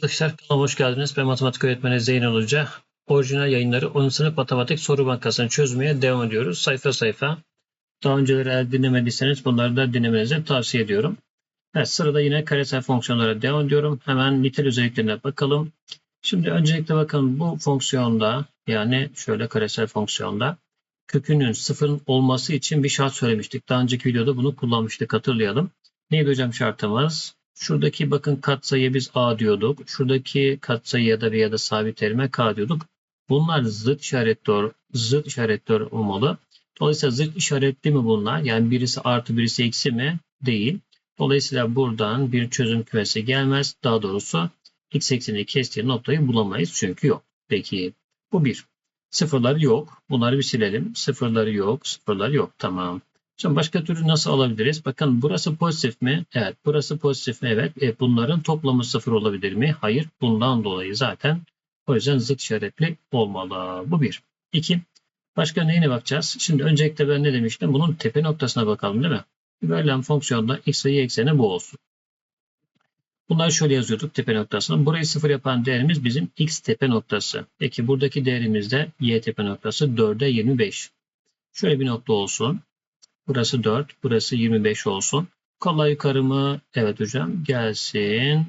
Arkadaşlar kanalıma hoş geldiniz. Ben matematik öğretmeni Zeynel Hoca. Orijinal yayınları 10. sınıf matematik soru bankasını çözmeye devam ediyoruz. Sayfa sayfa. Daha önceleri eğer dinlemediyseniz bunları da dinlemenizi tavsiye ediyorum. Evet sırada yine karesel fonksiyonlara devam ediyorum. Hemen nitel özelliklerine bakalım. Şimdi öncelikle bakın bu fonksiyonda yani şöyle karesel fonksiyonda kökünün sıfırın olması için bir şart söylemiştik. Daha önceki videoda bunu kullanmıştık hatırlayalım. Neydi hocam şartımız? Şuradaki bakın katsayıya biz A diyorduk. Şuradaki katsayıya da veya da sabit terime K diyorduk. Bunlar zıt işaretli, zıt işaretli olmalı. Dolayısıyla zıt işaretli mi bunlar? Yani birisi artı birisi eksi mi? Değil. Dolayısıyla buradan bir çözüm kümesi gelmez. Daha doğrusu x eksenini kestiği noktayı bulamayız çünkü yok. Peki bu bir. Sıfırları yok. Bunları bir silelim. Sıfırları yok. Sıfırları yok. Tamam. Şimdi başka türlü nasıl alabiliriz? Bakın burası pozitif mi? Evet. Burası pozitif mi? Evet. E, bunların toplamı sıfır olabilir mi? Hayır. Bundan dolayı zaten o yüzden zıt işaretli olmalı. Bu bir. İki. Başka neyine bakacağız? Şimdi öncelikle ben ne demiştim? Bunun tepe noktasına bakalım değil mi? Verilen fonksiyonda x ve y ekseni bu olsun. Bunları şöyle yazıyorduk tepe noktasına. Burayı sıfır yapan değerimiz bizim x tepe noktası. Peki buradaki değerimiz de y tepe noktası 4'e 25. Şöyle bir nokta olsun. Burası 4, burası 25 olsun. Kolay yukarı mı? Evet hocam. Gelsin,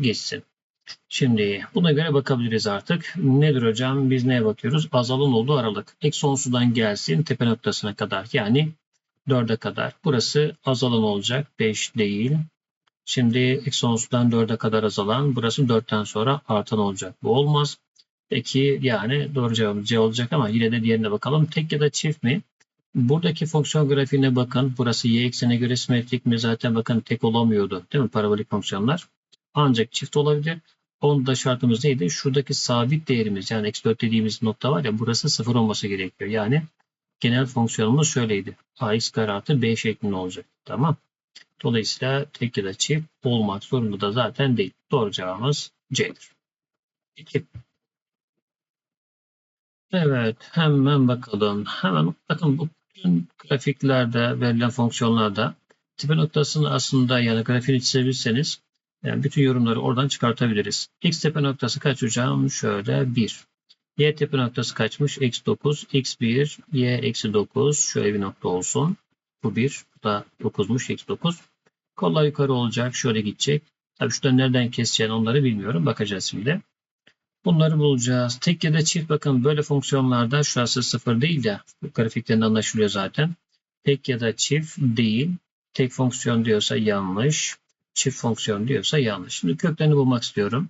geçsin. Şimdi buna göre bakabiliriz artık. Nedir hocam? Biz neye bakıyoruz? Azalan olduğu aralık. Ek sonsuzdan gelsin tepe noktasına kadar. Yani 4'e kadar. Burası azalan olacak. 5 değil. Şimdi ek sonsuzdan 4'e kadar azalan. Burası 4'ten sonra artan olacak. Bu olmaz. Peki yani doğru cevabımız C olacak ama yine de diğerine bakalım. Tek ya da çift mi? Buradaki fonksiyon grafiğine bakın. Burası y eksene göre simetrik mi? Zaten bakın tek olamıyordu. Değil mi? Parabolik fonksiyonlar. Ancak çift olabilir. Onda şartımız neydi? Şuradaki sabit değerimiz yani eksi 4 dediğimiz nokta var ya burası sıfır olması gerekiyor. Yani genel fonksiyonumuz şöyleydi. ax kare artı b şeklinde olacak. Tamam. Dolayısıyla tek ya da çift olmak zorunda da zaten değil. Doğru cevabımız C'dir. 2. Evet hemen bakalım. Hemen bakın bu bütün grafiklerde verilen fonksiyonlarda tepe noktasını aslında yani grafiğini çizebilirseniz yani bütün yorumları oradan çıkartabiliriz. X tepe noktası kaç hocam? Şöyle 1. Y tepe noktası kaçmış? X 9. X1, Y eksi 9. Şöyle bir nokta olsun. Bu 1. Bu da 9'muş. X 9. Kollar yukarı olacak. Şöyle gidecek. Tabii şuradan nereden keseceğini onları bilmiyorum. Bakacağız şimdi. Bunları bulacağız. Tek ya da çift bakın böyle fonksiyonlarda şurası sıfır değil de grafikten anlaşılıyor zaten. Tek ya da çift değil. Tek fonksiyon diyorsa yanlış. Çift fonksiyon diyorsa yanlış. Şimdi köklerini bulmak istiyorum.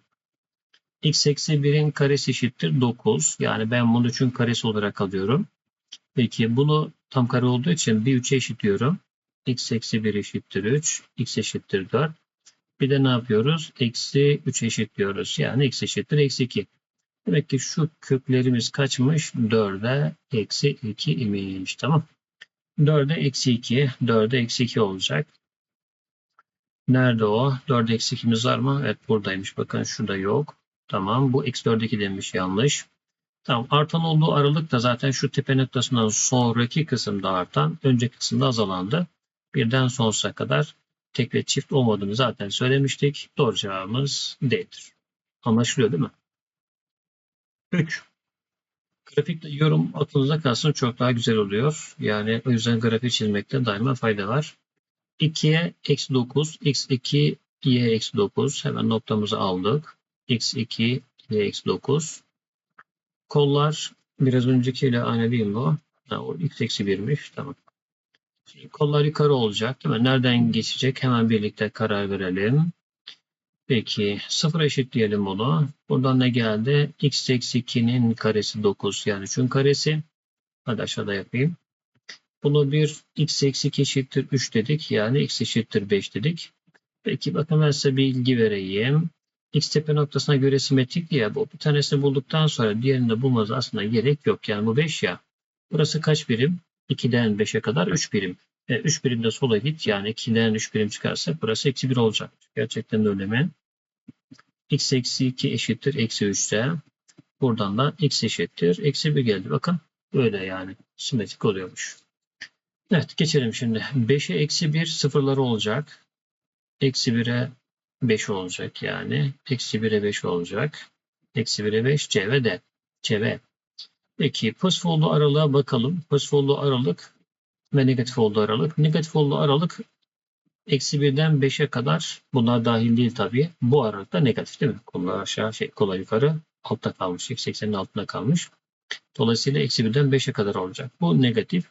x eksi 1'in karesi eşittir 9. Yani ben bunu 3'ün karesi olarak alıyorum. Peki bunu tam kare olduğu için bir 3'e eşitliyorum. x eksi 1 eşittir 3. x eşittir 4. Bir de ne yapıyoruz? Eksi 3 eşitliyoruz. Yani x eşittir eksi 2. Demek ki şu köklerimiz kaçmış? 4'e eksi 2 imiş. Tamam. 4'e eksi 2. 4'e eksi 2 olacak. Nerede o? 4'e eksi 2'miz var mı? Evet buradaymış. Bakın şurada yok. Tamam. Bu eksi 4'e 2 demiş. Yanlış. Tamam. Artan olduğu aralık da zaten şu tepe noktasından sonraki kısımda artan, önceki kısımda azalandı. Birden sonsuza kadar tek ve çift olmadığını zaten söylemiştik. Doğru cevabımız D'dir. Anlaşılıyor değil mi? 3. Grafikte yorum aklınıza kalsın çok daha güzel oluyor. Yani o yüzden grafik çizmekte daima fayda var. 2'ye eksi 9, x2 y eksi 9. Hemen noktamızı aldık. x2 y eksi 9. Kollar biraz öncekiyle aynı değil mi o? Ha, o x eksi 1'miş. Tamam. Şimdi kollar yukarı olacak değil mi? Nereden geçecek? Hemen birlikte karar verelim. Peki sıfır eşitleyelim bunu. Buradan ne geldi? x eksi 2'nin karesi 9 yani şunun karesi. Hadi aşağıda yapayım. Bunu bir x eksi 2 eşittir 3 dedik. Yani x eşittir 5 dedik. Peki bakın ben size bir bilgi vereyim. X tepe noktasına göre simetrik ya. Bu bir tanesini bulduktan sonra diğerini de bulmaz aslında gerek yok. Yani bu 5 ya. Burası kaç birim? 2'den 5'e kadar 3 birim. E, 3 birim de sola git. Yani 2'den 3 birim çıkarsa burası eksi 1 olacak. Gerçekten de öyle mi? x eksi 2 eşittir eksi 3 ise buradan da x eşittir eksi 1 geldi. Bakın böyle yani simetrik oluyormuş. Evet geçelim şimdi. 5'e eksi 1 sıfırları olacak. Eksi 1'e 5 olacak yani. Eksi 1'e 5 olacak. Eksi 1'e 5 C ve D. C ve. Peki pozitif olduğu aralığa bakalım. Pozitif olduğu aralık ve negatif olduğu aralık. Negatif olduğu aralık eksi 1'den 5'e kadar bunlar dahil değil tabii. Bu aralıkta negatif değil mi? Kollar aşağı şey kolay yukarı altta kalmış. X eksenin altında kalmış. Dolayısıyla eksi 1'den 5'e kadar olacak. Bu negatif.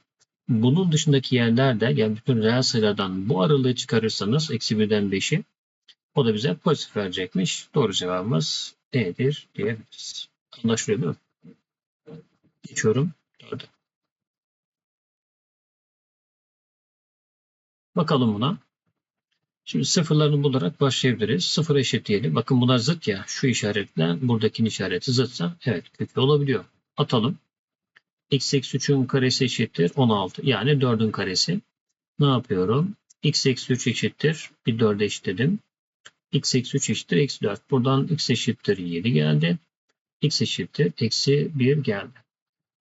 Bunun dışındaki yerlerde yani bütün reel sayılardan bu aralığı çıkarırsanız eksi 1'den 5'i o da bize pozitif verecekmiş. Doğru cevabımız E'dir diyebiliriz. Anlaşılıyor değil mi? Geçiyorum. Dörde. Bakalım buna. Şimdi sıfırlarını bularak başlayabiliriz. Sıfır eşitleyelim. Bakın bunlar zıt ya. Şu işaretle buradakinin işareti zıtsa evet köklü olabiliyor. Atalım. x eksi 3'ün karesi eşittir 16. Yani 4'ün karesi. Ne yapıyorum? x eksi 3 eşittir. Bir 4'e eşitledim. x eksi 3 eşittir eksi 4. Buradan x eşittir 7 geldi. x eşittir eksi 1 geldi.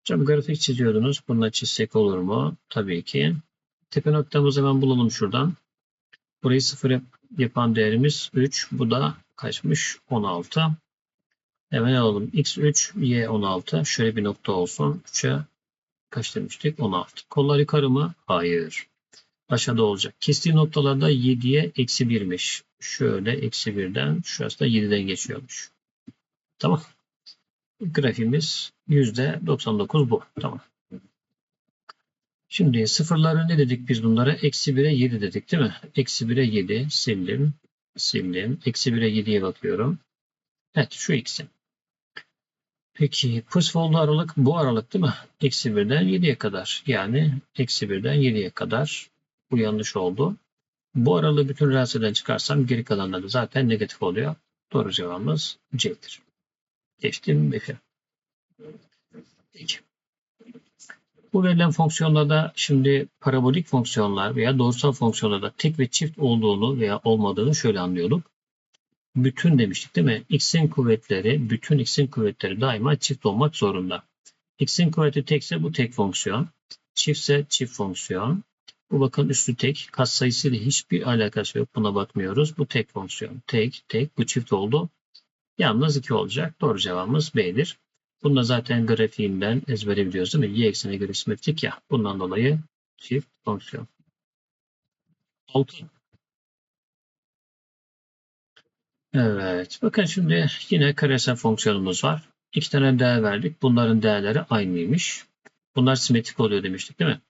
Hocam grafik çiziyordunuz. Bununla çizsek olur mu? Tabii ki. Tepe noktamızı hemen bulalım şuradan. Burayı sıfır yap- yapan değerimiz 3. Bu da kaçmış? 16. Hemen alalım. x3, y 16. Şöyle bir nokta olsun. 3'e kaç demiştik? 16. Kollar yukarı mı? Hayır. Aşağıda olacak. Kestiği noktalarda 7'ye eksi 1'miş. Şöyle eksi 1'den şurası da 7'den geçiyormuş. Tamam. Grafiğimiz %99 bu. Tamam. Şimdi sıfırları ne dedik biz bunlara? Eksi 1'e 7 dedik değil mi? Eksi 1'e 7 sildim. Sildim. Eksi 1'e 7'ye bakıyorum. Evet şu ikisi. Peki pozitif olduğu aralık bu aralık değil mi? Eksi 1'den 7'ye kadar. Yani eksi 1'den 7'ye kadar. Bu yanlış oldu. Bu aralığı bütün relseden çıkarsam geri kalanları zaten negatif oluyor. Doğru cevabımız C'dir. Geçtim B'ye. Peki. Bu verilen fonksiyonlarda şimdi parabolik fonksiyonlar veya doğrusal fonksiyonlarda tek ve çift olduğunu veya olmadığını şöyle anlıyorduk. Bütün demiştik değil mi? X'in kuvvetleri, bütün X'in kuvvetleri daima çift olmak zorunda. X'in kuvveti tekse bu tek fonksiyon. Çiftse çift fonksiyon. Bu bakın üstü tek. Katsayısıyla hiçbir alakası yok. Buna bakmıyoruz. Bu tek fonksiyon. Tek, tek. Bu çift oldu. Yalnız 2 olacak. Doğru cevabımız B'dir. Bunu da zaten grafiğinden ezbere biliyoruz değil mi? Y eksenine göre simetrik ya. Bundan dolayı çift fonksiyon. 6. Evet. Bakın şimdi yine karesel fonksiyonumuz var. İki tane değer verdik. Bunların değerleri aynıymış. Bunlar simetrik oluyor demiştik değil mi?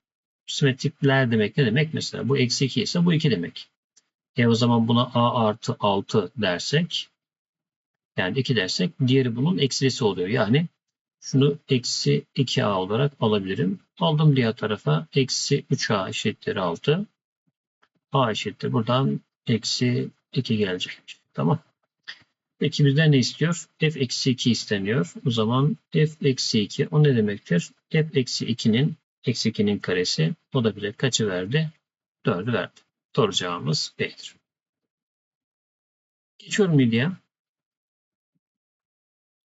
Simetrikler demek ne demek? Mesela bu eksi 2 ise bu 2 demek. E o zaman buna a artı 6 dersek yani 2 dersek diğeri bunun eksilisi oluyor. Yani şunu eksi 2a olarak alabilirim. Aldım diğer tarafa eksi 3a eşittir 6. a eşittir. Buradan eksi 2 gelecek. Tamam. Peki bizden ne istiyor? f eksi 2 isteniyor. O zaman f eksi 2 o ne demektir? f eksi 2'nin eksi 2'nin karesi o da bile kaçı verdi? 4'ü verdi. Doğru cevabımız B'dir. Geçiyorum Lidya.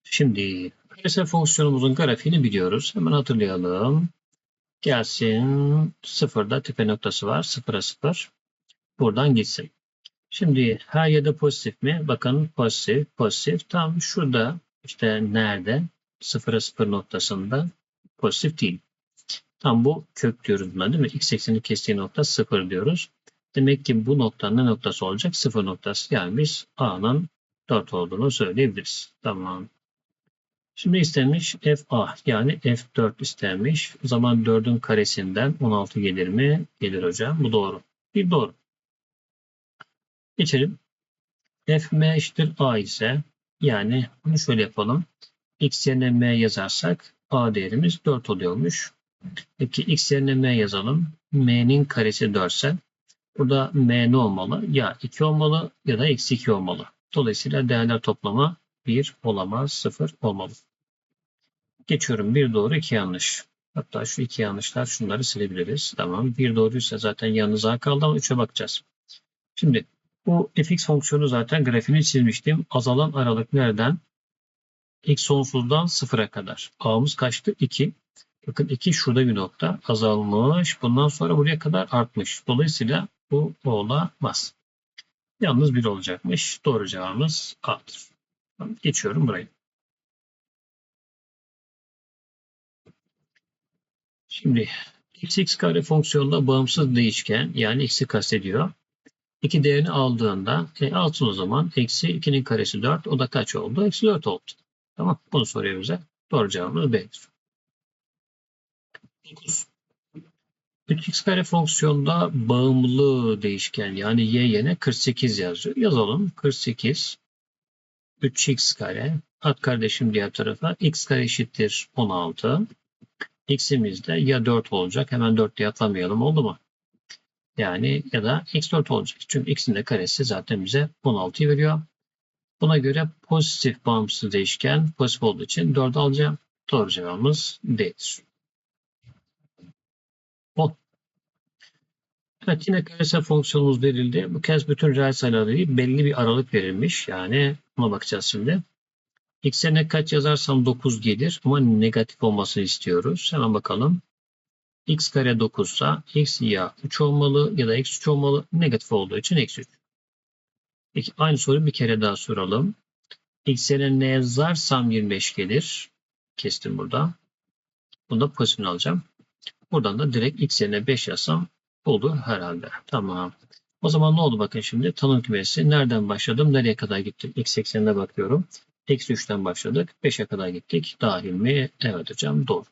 Şimdi karesel fonksiyonumuzun grafiğini biliyoruz. Hemen hatırlayalım. Gelsin sıfırda tepe noktası var. Sıfıra sıfır. Buradan gitsin. Şimdi her yerde pozitif mi? Bakın pozitif, pozitif. Tam şurada işte nerede? Sıfıra sıfır noktasında pozitif değil. Tam bu kök diyoruz buna değil mi? X eksenini kestiği nokta sıfır diyoruz. Demek ki bu noktanın ne noktası olacak? Sıfır noktası. Yani biz A'nın 4 olduğunu söyleyebiliriz. Tamam. Şimdi istenmiş FA yani F4 istenmiş. O zaman 4'ün karesinden 16 gelir mi? Gelir hocam. Bu doğru. Bir doğru. Geçelim. Fm eşittir A ise yani bunu şöyle yapalım. X yerine M yazarsak A değerimiz 4 oluyormuş. Peki X yerine M yazalım. M'nin karesi 4 ise burada M ne olmalı? Ya 2 olmalı ya da eksi 2 olmalı. Dolayısıyla değerler toplama 1 olamaz, 0 olmalı. Geçiyorum. 1 doğru, 2 yanlış. Hatta şu iki yanlışlar şunları silebiliriz. Tamam. 1 doğruysa zaten yalnız A kaldı ama 3'e bakacağız. Şimdi bu fx fonksiyonu zaten grafiğini çizmiştim. Azalan aralık nereden? X sonsuzdan sıfıra kadar. A'mız kaçtı? 2. Bakın 2 şurada bir nokta. Azalmış. Bundan sonra buraya kadar artmış. Dolayısıyla bu olamaz. Yalnız 1 olacakmış. Doğru cevabımız A'dır. Geçiyorum burayı. Şimdi x kare fonksiyonda bağımsız değişken yani x'i kastediyor. 2 değerini aldığında e, alsın o zaman. Eksi 2'nin karesi 4. O da kaç oldu? Eksi 4 oldu. Tamam. Bunu soruyor bize. Doğru cevabımız B'dir. 9. 3x kare fonksiyonda bağımlı değişken yani y yerine 48 yazıyor. Yazalım. 48 3x kare at kardeşim diğer tarafa x kare eşittir 16 x'imiz de ya 4 olacak hemen 4 diye atlamayalım oldu mu? Yani ya da x4 olacak. Çünkü x'in de karesi zaten bize 16'yı veriyor. Buna göre pozitif bağımsız değişken pozitif olduğu için 4 alacağım. Doğru cevabımız D'dir. 10. Evet yine karesel fonksiyonumuz verildi. Bu kez bütün reel sayıları değil, belli bir aralık verilmiş. Yani buna bakacağız şimdi. X'e ne kaç yazarsam 9 gelir ama negatif olmasını istiyoruz. Hemen bakalım. x kare 9 ise x ya 3 olmalı ya da x 3 olmalı. Negatif olduğu için eksi 3. Peki aynı soruyu bir kere daha soralım. x'e ne yazarsam 25 gelir. Kestim burada. Bunu da pozitifini alacağım. Buradan da direkt x yerine 5 yazsam oldu herhalde. Tamam. O zaman ne oldu bakın şimdi tanım kümesi nereden başladım nereye kadar gittim x eksenine bakıyorum. Eksi 3'ten başladık 5'e kadar gittik dahil mi? Evet hocam doğru.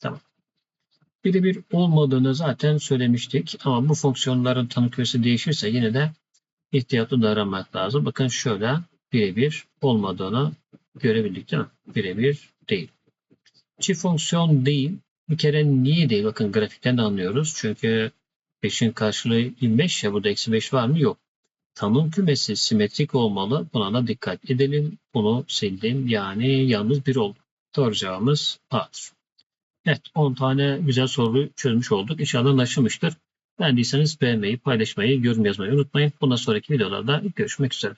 Tamam. Birebir olmadığını zaten söylemiştik ama bu fonksiyonların tanım kümesi değişirse yine de ihtiyatlı davranmak lazım. Bakın şöyle birebir olmadığını görebildik değil mi? Birebir değil. Çift fonksiyon değil. Bir kere niye değil? Bakın grafikten de anlıyoruz. Çünkü 5'in karşılığı 25 ya burada eksi 5 var mı? Yok. Tanım kümesi simetrik olmalı. Buna da dikkat edelim. Bunu sildim. Yani yalnız bir oldu. Doğru cevabımız A'dır. Evet 10 tane güzel soru çözmüş olduk. İnşallah anlaşılmıştır. Beğendiyseniz beğenmeyi, paylaşmayı, yorum yazmayı unutmayın. Bundan sonraki videolarda görüşmek üzere.